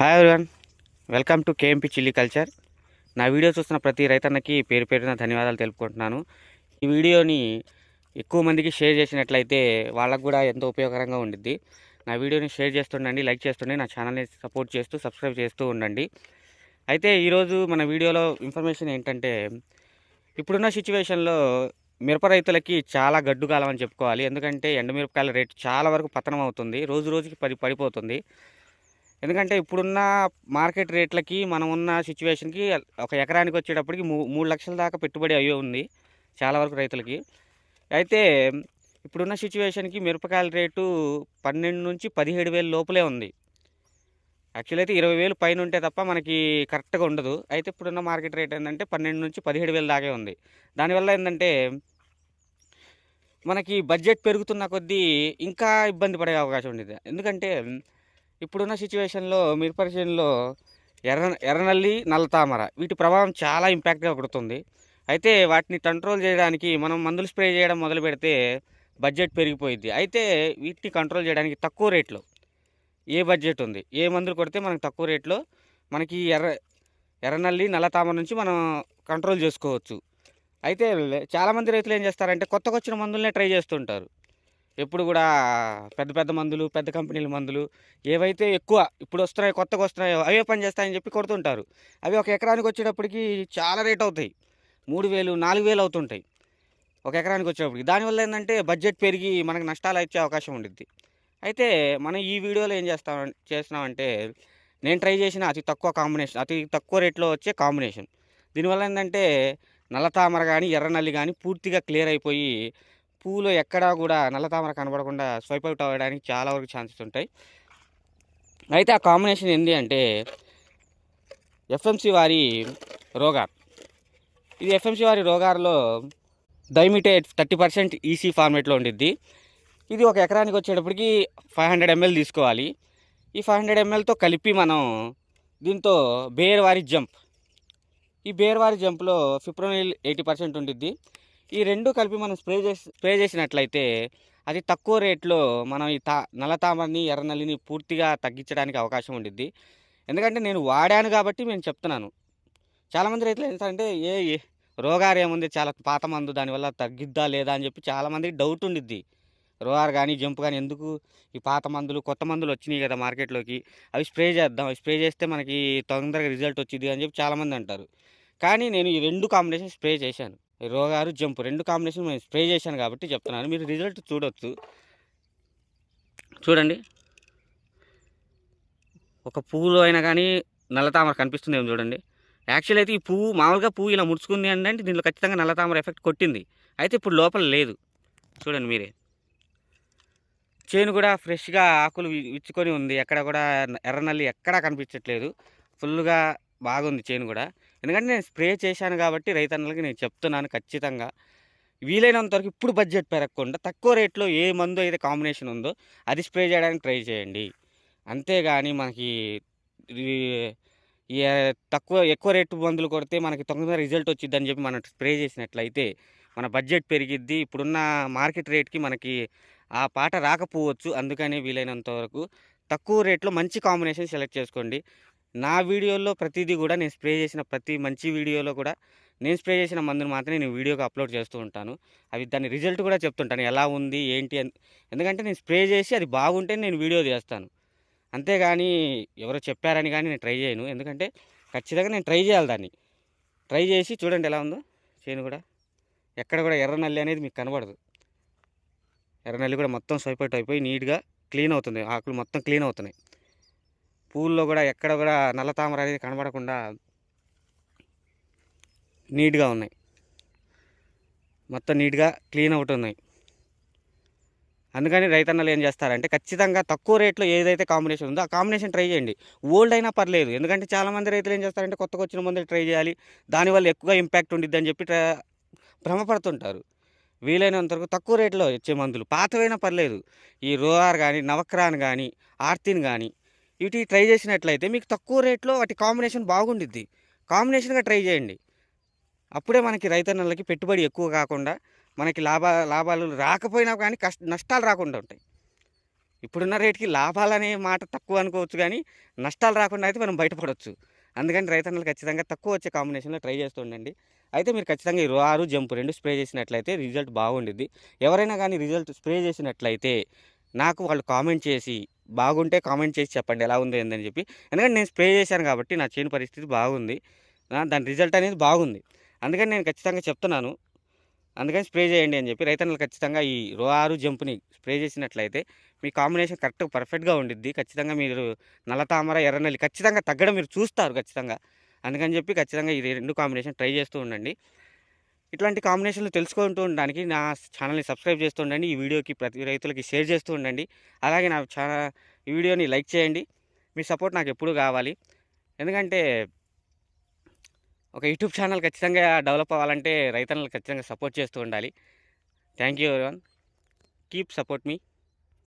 Hi everyone welcome to KMP chilli culture నా వీడియో చూస్తున్న ప్రతి రైతన్నకి పేరు పేరున ధన్యవాదాలు తెలుపుకుంటున్నాను. ఈ వీడియోని ఎక్కువ మందికి షేర్ చేసినట్లయితే వాళ్ళకు కూడా ఎంతో ఉపయోగకరంగా ఉండిద్ది. నా వీడియోని షేర్ చేస్తుండండి లైక్ చేస్తుండే నా ఛానల్ని సపోర్ట్ చేస్తూ సబ్స్క్రైబ్ చేస్తూ ఉండండి. అయితే ఈరోజు మన వీడియోలో ఇన్ఫర్మేషన్ ఏంటంటే ఇప్పుడున్న సిచ్యువేషన్లో మిరప రైతులకి చాలా గడ్డు కాలం అని చెప్పుకోవాలి. ఎందుకంటే ఎండమిరపకాయల రేటు చాలా వరకు పతనం అవుతుంది. రోజు రోజుకి పడి పడిపోతుంది. ఎందుకంటే ఇప్పుడున్న మార్కెట్ రేట్లకి మనం ఉన్న సిచ్యువేషన్కి ఒక ఎకరానికి వచ్చేటప్పటికి మూ మూడు లక్షల దాకా పెట్టుబడి అయ్యే ఉంది చాలా వరకు రైతులకి. అయితే ఇప్పుడున్న సిచ్యువేషన్కి మిరపకాయల రేటు పన్నెండు నుంచి పదిహేడు వేల లోపలే ఉంది. యాక్చువల్ అయితే ఇరవై వేలు పైన ఉంటే తప్ప మనకి కరెక్ట్గా ఉండదు. అయితే ఇప్పుడున్న మార్కెట్ రేట్ ఏంటంటే పన్నెండు నుంచి పదిహేడు వేలు దాకే ఉంది. దానివల్ల ఏంటంటే మనకి బడ్జెట్ పెరుగుతున్న కొద్దీ ఇంకా ఇబ్బంది పడే అవకాశం ఉండేది. ఎందుకంటే ఇప్పుడున్న సిచ్యువేషన్లో మిరప చేనులో ఎర్ర ఎర్రనల్లి నల్లతామర వీటి ప్రభావం చాలా ఇంపాక్ట్గా పడుతుంది. అయితే వాటిని కంట్రోల్ చేయడానికి మనం మందులు స్ప్రే చేయడం మొదలు పెడితే బడ్జెట్ పెరిగిపోయింది అయితే వీటిని కంట్రోల్ చేయడానికి తక్కువ రేట్లో ఏ బడ్జెట్ ఉంది? ఏ మందులు కొడితే మనకు తక్కువ రేట్లో మనకి ఎర్ర ఎర్రనల్లి నల్లతామర నుంచి మనం కంట్రోల్ చేసుకోవచ్చు. అయితే చాలామంది రైతులు ఏం చేస్తారంటే కొత్తగా వచ్చిన మందులనే ట్రై చేస్తుంటారు. ఎప్పుడు కూడా పెద్ద పెద్ద మందులు పెద్ద కంపెనీల మందులు ఏవైతే ఎక్కువ ఇప్పుడు వస్తున్నాయో కొత్తగా వస్తున్నాయో అవే పని చేస్తాయని చెప్పి కొడుతుంటారు. అవి ఒక ఎకరానికి వచ్చేటప్పటికి చాలా రేట్ అవుతాయి. మూడు వేలు నాలుగు వేలు అవుతుంటాయి. ఒక ఎకరానికి వచ్చేటప్పటికి. దానివల్ల ఏంటంటే బడ్జెట్ పెరిగి మనకు నష్టాలు వచ్చే అవకాశం ఉండిద్ది. అయితే మనం ఈ వీడియోలో ఏం చేస్తాం చేస్తున్నామంటే నేను ట్రై చేసిన అతి తక్కువ కాంబినేషన్ అతి తక్కువ రేట్లో వచ్చే కాంబినేషన్. దీనివల్ల ఏంటంటే నల్లతామర కానీ ఎర్ర నల్లి కానీ పూర్తిగా క్లియర్ అయిపోయి పూలు ఎక్కడా కూడా నల్ల తామర కనబడకుండా స్వైప్ అవుట్ అవ్వడానికి చాలా వరకు ఛాన్సెస్ ఉంటాయి. అయితే ఆ కాంబినేషన్ ఏంటి అంటే ఎఫ్ఎంసి వారి రోగార్. ఇది ఎఫ్ఎంసి వారి రోగార్లో డైమిటేట్ థర్టీ పర్సెంట్ ఈసీ ఫార్మేట్లో ఉండిద్ది. ఇది ఒక ఎకరానికి వచ్చేటప్పటికి ఫైవ్ హండ్రెడ్ ఎంఎల్ తీసుకోవాలి. ఈ ఫైవ్ హండ్రెడ్ ఎంఎల్తో కలిపి మనం దీంతో బేర్వారి జంప్. ఈ బేర్వారి జంప్లో ఫిప్రోనిల్ ఎయిటీ పర్సెంట్ ఉండిద్ది. ఈ రెండు కలిపి మనం స్ప్రే చేసి స్ప్రే చేసినట్లయితే అది తక్కువ రేట్లో మనం ఈ తా నల్లతామరని ఎర్రనల్లిని పూర్తిగా తగ్గించడానికి అవకాశం ఉండిద్ది. ఎందుకంటే నేను వాడాను కాబట్టి నేను చెప్తున్నాను. చాలామంది రైతులు ఏంటంటే ఏ ఏ రోగారు ఏముంది? చాలా పాత మందు దానివల్ల తగ్గిద్దా లేదా? అని చెప్పి చాలామందికి డౌట్ ఉండిద్ది. రోగారు కానీ జంప్ కానీ ఎందుకు ఈ పాత మందులు కొత్త మందులు వచ్చినాయి కదా మార్కెట్లోకి? అవి స్ప్రే చేద్దాం. అవి స్ప్రే చేస్తే మనకి తొందరగా రిజల్ట్ వచ్చింది అని చెప్పి చాలామంది అంటారు. కానీ నేను ఈ రెండు కాంబినేషన్ స్ప్రే చేశాను. Rogor jump. రెండు కాంబినేషన్ నేను స్ప్రే చేశాను కాబట్టి చెప్తున్నాను. మీరు రిజల్ట్ చూడొచ్చు. చూడండి. ఒక పువ్వులో అయినా కానీ నల్లతామర కనిపిస్తుంది ఏమో చూడండి. యాక్చువల్ అయితే ఈ పువ్వు మామూలుగా పువ్వు ఇలా ముడుచుకుంది అంటే దీంట్లో ఖచ్చితంగా నల్లతామర ఎఫెక్ట్ కొట్టింది. అయితే ఇప్పుడు లోపల లేదు. చూడండి మీరే. చేను కూడా ఫ్రెష్గా ఆకులు విచ్చుకొని ఉంది. ఎక్కడ కూడా ఎర్రనల్లి ఎక్కడా కనిపించట్లేదు. ఫుల్గా బాగుంది చేను కూడా. ఎందుకంటే నేను స్ప్రే చేశాను కాబట్టి రైతన్నలకి నేను చెప్తున్నాను ఖచ్చితంగా. వీలైనంత వరకు ఇప్పుడు బడ్జెట్ పెరగకుండా తక్కువ రేట్లో ఏ మందు అయితే కాంబినేషన్ ఉందో అది స్ప్రే చేయడానికి ట్రై చేయండి. అంతేగాని మనకి తక్కువ ఎక్కువ రేటు మందులు కొడితే మనకి తొందరగా రిజల్ట్ వచ్చిందని చెప్పి మనం స్ప్రే చేసినట్లయితే మన బడ్జెట్ పెరిగిద్ది. ఇప్పుడున్న మార్కెట్ రేట్కి మనకి ఆ పాట రాకపోవచ్చు. అందుకని వీలైనంత వరకు తక్కువ రేట్లో మంచి కాంబినేషన్ సెలెక్ట్ చేసుకోండి. నా వీడియోలో ప్రతిదీ కూడా నేను స్ప్రే చేసిన ప్రతి మంచి వీడియోలో కూడా నేను స్ప్రే చేసిన మందుని మాత్రమే నేను వీడియోకి అప్లోడ్ చేస్తూ ఉంటాను. అవి దాని రిజల్ట్ కూడా చెప్తుంటాను. ఎలా ఉంది ఏంటి అని ఎందుకంటే నేను స్ప్రే చేసి అది బాగుంటే నేను వీడియో చేస్తాను అంతేగాని ఎవరో చెప్పారని కానీ నేను ట్రై చేయను. ఎందుకంటే ఖచ్చితంగా నేను ట్రై చేయాలి దాన్ని. ట్రై చేసి చూడండి ఎలా ఉందో. చేను కూడా. ఎక్కడ కూడా ఎర్ర నల్లి అనేది మీకు కనబడదు. ఎర్ర నల్లి కూడా మొత్తం స్వైప్ అయిపోయి నీట్గా క్లీన్ అవుతుంది. ఆకులు మొత్తం క్లీన్ అవుతున్నాయి. పూల్లో కూడా ఎక్కడ కూడా నల్ల తామర అనేది కనబడకుండా నీట్గా ఉన్నాయి. మొత్తం నీట్గా క్లీన్ అవుట్ ఉన్నాయి. అందుకని రైతన్నలు ఏం చేస్తారంటే ఖచ్చితంగా తక్కువ రేట్లో ఏదైతే కాంబినేషన్ ఉందో ఆ కాంబినేషన్ ట్రై చేయండి. ఓల్డ్ అయినా పర్లేదు. ఎందుకంటే చాలామంది రైతులు ఏం చేస్తారంటే కొత్తగా వచ్చిన మందులు ట్రై చేయాలి. దానివల్ల ఎక్కువగా ఇంపాక్ట్ ఉండిద్ది అని చెప్పి భ్రమపడుతుంటారు. వీలైనంత వరకు తక్కువ రేట్లో ఇచ్చే మందులు. పాతవైనా పర్లేదు. ఈ రోఆర్ కానీ నవక్రాన్ కానీ ఆర్తిన్ కానీ ఇటు ట్రై చేసినట్లయితే మీకు తక్కువ రేట్లో వాటి కాంబినేషన్ బాగుండిద్ది. కాంబినేషన్గా ట్రై చేయండి. అప్పుడే మనకి రైతన్నలకి పెట్టుబడి ఎక్కువ కాకుండా మనకి లాభ లాభాలు రాకపోయినా కానీ కష్ట నష్టాలు రాకుండా ఉంటాయి. ఇప్పుడున్న రేటుకి లాభాలనే మాట తక్కువ అనుకోవచ్చు కానీ నష్టాలు రాకుండా అయితే మనం బయటపడవచ్చు అందుకని రైతన్నలు ఖచ్చితంగా తక్కువ వచ్చే కాంబినేషన్లో ట్రై చేస్తూ ఉండండి. అయితే మీరు ఖచ్చితంగా ఈ ఆరు జంప్ రెండు స్ప్రే చేసినట్లయితే రిజల్ట్ బాగుండిద్ది. ఎవరైనా కానీ రిజల్ట్ స్ప్రే చేసినట్లయితే నాకు వాళ్ళు కామెంట్ చేసి బాగుంటే కామెంట్ చేసి చెప్పండి ఎలా ఉంది ఏందని చెప్పి. ఎందుకంటే నేను స్ప్రే చేశాను కాబట్టి నా చేను పరిస్థితి బాగుంది. దాని రిజల్ట్ అనేది బాగుంది. అందుకని నేను ఖచ్చితంగా చెప్తున్నాను. అందుకని స్ప్రే చేయండి అని చెప్పి. రైతన్నలు ఖచ్చితంగా ఈ రో ఆరు జంప్ని స్ప్రే చేసినట్లయితే మీ కాంబినేషన్ కరెక్ట్ పర్ఫెక్ట్గా ఉండిద్ది. ఖచ్చితంగా మీరు నల్ల తామర ఎర్రనల్లి ఖచ్చితంగా తగ్గడం మీరు చూస్తారు ఖచ్చితంగా. అందుకని చెప్పి ఖచ్చితంగా ఈ రెండు కాంబినేషన్ ట్రై చేస్తూ ఉండండి. ఇట్లాంటి కాంబినేషన్లు తెలుసుకుంటూ ఉండడానికి నా ఛానల్ని సబ్స్క్రైబ్ చేస్తూ ఉండండి. ఈ వీడియోకి ప్రతి రైతులకి షేర్ చేస్తూ ఉండండి. అలాగే నా ఛానల్ ఈ వీడియోని లైక్ చేయండి. మీ సపోర్ట్ నాకు ఎప్పుడు కావాలి. ఎందుకంటే ఒక యూట్యూబ్ ఛానల్ ఖచ్చితంగా డెవలప్ అవ్వాలంటే రైతన్నలు ఖచ్చితంగా సపోర్ట్ చేస్తూ ఉండాలి. Thank you everyone. Keep support me.